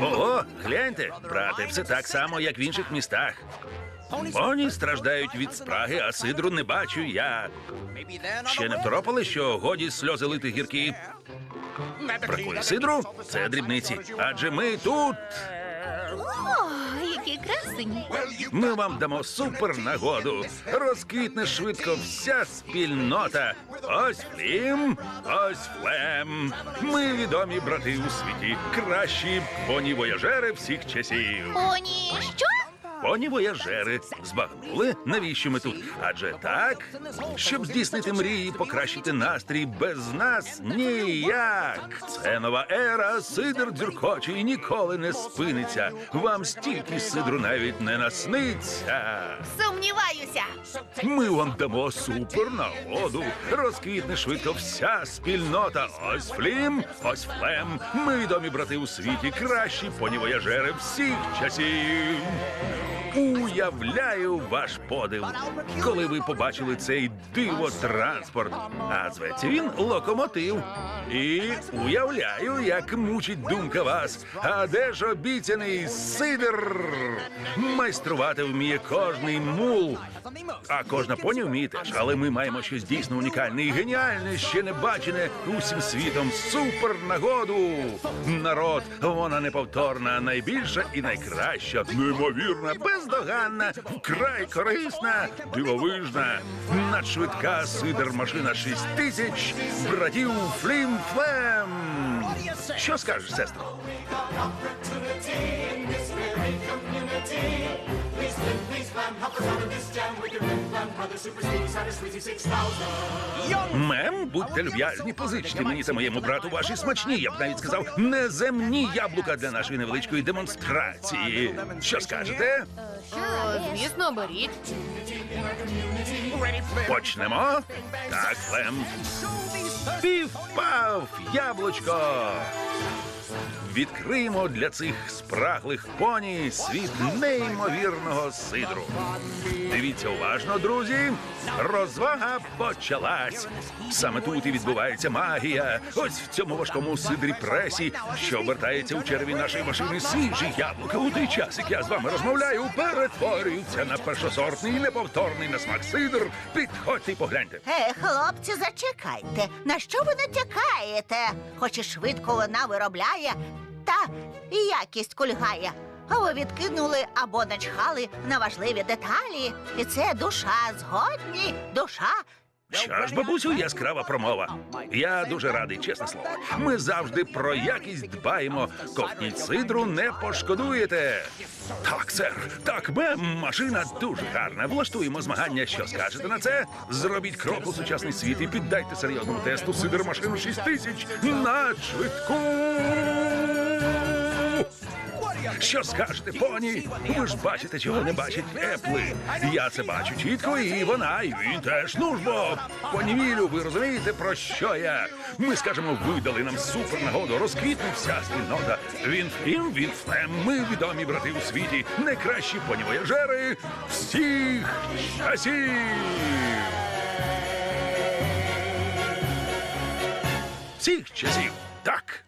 Погляньте, брате, все так само, як в інших містах. Поні страждають від спраги, а сидру не бачу я. Ще не второпали, що годі сльози лити гіркі. Бракує сидру? Це дрібниці. Адже ми тут. О, які красені. Ми вам дамо супер нагоду. Розквітне швидко вся спільнота. Ось Флім, ось Флем. Ми відомі брати у світі. Кращі поні-вояжери всіх часів. Поні, що? Поні-вояжери збагнули, навіщо ми тут? Адже так, щоб здійснити мрії, покращити настрій без нас ніяк. Це нова ера, сидр дзюркоче і ніколи не спиниться. Вам стільки сидру навіть не насниться. Сумніваюся. Ми вам дамо супер нагоду. Розквітне швидко вся спільнота. Ось Флім, ось Флем. Ми відомі брати у світі, кращі понівояжери всіх часів. Уявляю ваш подив, коли ви побачили цей диво транспорт. А зветься він локомотив. І уявляю, як мучить думка вас. А де ж обіцяний сидр? Майструвати вміє кожний мул. А кожна поні вміє теж, але ми маємо щось дійсно унікальне і геніальне, ще не бачене усім світом. Супер нагоду! Народ, вона неповторна, найбільша і найкраща, неймовірна, бездоганна, вкрай корисна, дивовижна, надшвидка сидер машина 6000 братів Флім-Флем. Що скажеш, сестро? Мем, будьте люб'язні, позичте мені та моєму брату ваші смачні, я б навіть сказав, неземні яблука для нашої невеличкої демонстрації. Що скажете? О, звісно, беріть. Почнемо? Так, Флем. Пів-пав, яблучко. Відкриємо для цих спраглих поні світ неймовірного сидру. Дивіться уважно, друзі. Розвага почалась. Саме тут і відбувається магія. Ось в цьому важкому сидрі пресі, що обертається у черві нашої машини свіжі яблука. У той час, як я з вами розмовляю, перетворюються на першосортний неповторний на смак сидр. Підходьте і погляньте. Е, хлопці, зачекайте. На що ви натякаєте? Хоч і швидко вона виробляє, та якість кульгає. А ви відкинули або начхали на важливі деталі. І це душа згодні, душа. Що ж, бабусю, яскрава промова. Я дуже радий, чесне слово. Ми завжди про якість дбаємо. Ковтніть сидру не пошкодуєте. Так, сер, так, мем, машина дуже гарна. Влаштуємо змагання. Що скажете на це? Зробіть крок у сучасний світ і піддайте серйозному тесту сидр машину 6000 на швидку. Що скажете, поні? Ви ж бачите, чого не бачать епли. Я це бачу чітко, і вона, і він теж. Ну ж бо, поні Мілю, ви розумієте, про що я? Ми скажемо, ви дали нам супер нагоду, розквітне вся спільнота. Він флім, він флем. Ми відомі брати у світі, найкращі понівояжери всіх часів. Всіх часів. Так.